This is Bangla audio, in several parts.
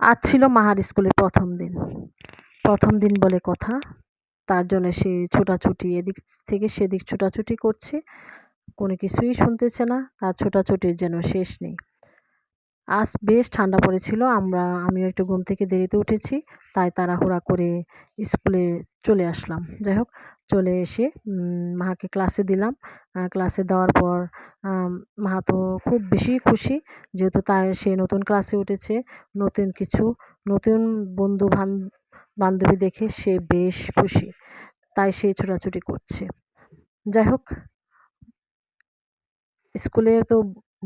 আজ ছিল মাহার স্কুলের প্রথম দিন। প্রথম দিন বলে কথা। তার জন্য সে ছোটাছুটি এদিক থেকে সেদিক ছোটাছুটি করছে। কোনো কিছুই শুনতেছে না। তার ছোটাছুটির যেন শেষ নেই। আজ বেশ ঠান্ডা পড়েছিল। আমরা, আমিও একটু ঘুম থেকে দেরিতে উঠেছি। তাই তাড়াহুড়া করে স্কুলে চলে আসলাম। যাই হোক চলে এসে মাকে ক্লাসে দিলাম। ক্লাসে দেওয়ার পর মা তো খুব বেশি খুশি যেহেতু তাই সে নতুন ক্লাসে উঠেছে। নতুন কিছু, নতুন বন্ধু বান্ধবী দেখে সে বেশ খুশি। তাই সে ছোটাছুটি করছে। যাই হোক, স্কুলে তো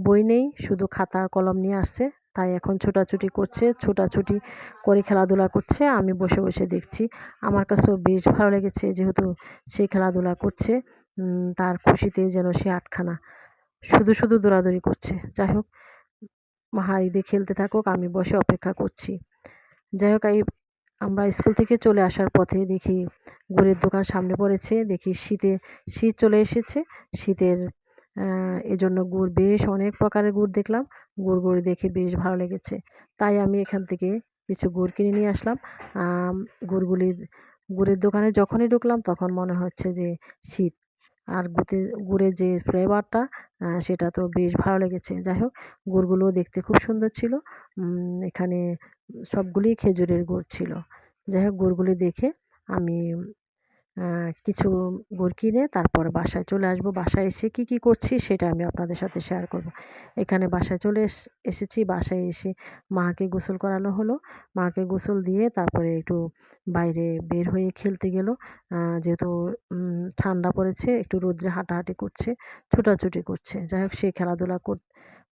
বই নেই, শুধু খাতা কলম নিয়ে আসছে। তাই এখন ছোটাছুটি করছে, ছোটাছুটি করে খেলাধুলা করছে, আমি বসে বসে দেখছি। আমার কাছেও বেশ ভালো লেগেছে যেহেতু সে খেলাধুলা করছে তার খুশিতে যেন সে আটখানা। শুধু শুধু দৌড়াদৌড়ি করছে। যাই হোক মা ঈদে খেলতে থাকুক, আমি বসে অপেক্ষা করছি। যাই হোক, এই আমরা স্কুল থেকে চলে আসার পথে দেখি গুড়ের দোকান সামনে পড়েছে, দেখি শীতে, শীত চলে এসেছে, শীতের এজন্য গুড় বেশ অনেক প্রকারের গুড় দেখলাম। গুড় গুড় দেখে বেশ ভালো লেগেছে। তাই আমি এখান থেকে কিছু গুড় কিনে নিয়ে আসলাম। গুড়গুলি গুড়ের দোকানে যখনই ঢুকলাম তখন মনে হচ্ছে যে শীত। আর গুতে, গুড়ের যে ফ্লেভারটা সেটা তো বেশ ভালো লেগেছে। যাই হোক, গুড়গুলো দেখতে খুব সুন্দর ছিল। এখানে সবগুলি খেজুরের গুড় ছিল। যাই হোক, গুড়গুলি দেখে আমি কিছু গুড় কিনে তারপর বাসায় চলে আসব। বাসায় এসে কি কি করছি সেটা আমি আপনাদের সাথে শেয়ার করব। এখানে বাসায় চলে এসেছি। বাসায় এসে মাকে গোসল করানো হলো। মাকে গোসল দিয়ে তারপরে একটু বাইরে বের হয়ে খেলতে গেল। যেহেতু ঠান্ডা পড়েছে, একটু রোদ্রে হাঁটাহাঁটি করছে, ছোটাছুটি করছে। যাই হোক, সে খেলাধুলা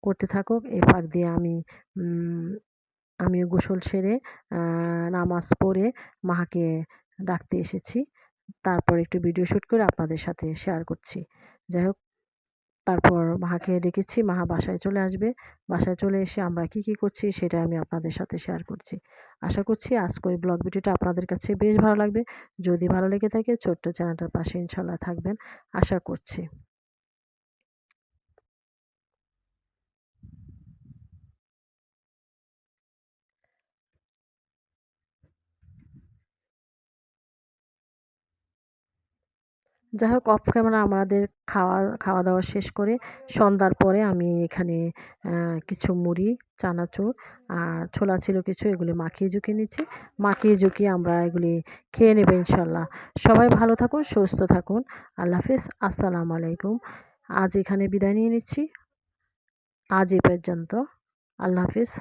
করতে থাকুক। এ ফাঁক দিয়ে আমি আমি গোসল সেরে নামাজ পড়ে মাকে ডাকতে এসেছি। তারপর একটু ভিডিও শ্যুট করে আপনাদের সাথে শেয়ার করছি। যাই হোক তারপর মাহাকে ডেকেছি, মাহা বাসায় চলে আসবে। বাসায় চলে এসে আমরা কি কি করছি সেটা আমি আপনাদের সাথে শেয়ার করছি। আশা করছি আজকে ওই ব্লগ ভিডিওটা আপনাদের কাছে বেশ ভালো লাগবে। যদি ভালো লেগে থাকে ছোট্ট চ্যানেলটার পাশে ইনশাল্লাহ থাকবেন। আশা করছি। যাই হোক অফ ক্যামেরা আমাদের খাওয়া খাওয়া দাওয়া শেষ করে সন্ধ্যার পরে আমি এখানে কিছু মুড়ি, চানাচুর আর ছোলা ছিল কিছু, এগুলি মাখিয়ে ঝুঁকিয়ে নিচ্ছি। মাখিয়ে ঝুঁকিয়ে আমরা এগুলি খেয়ে নেবে ইনশাল্লাহ। সবাই ভালো থাকুন, সুস্থ থাকুন। আল্লাহ হাফিজ। আসসালামু আলাইকুম। আজ এখানে বিদায় নিয়ে নিচ্ছি। আজ এ পর্যন্ত। আল্লাহ হাফিজ।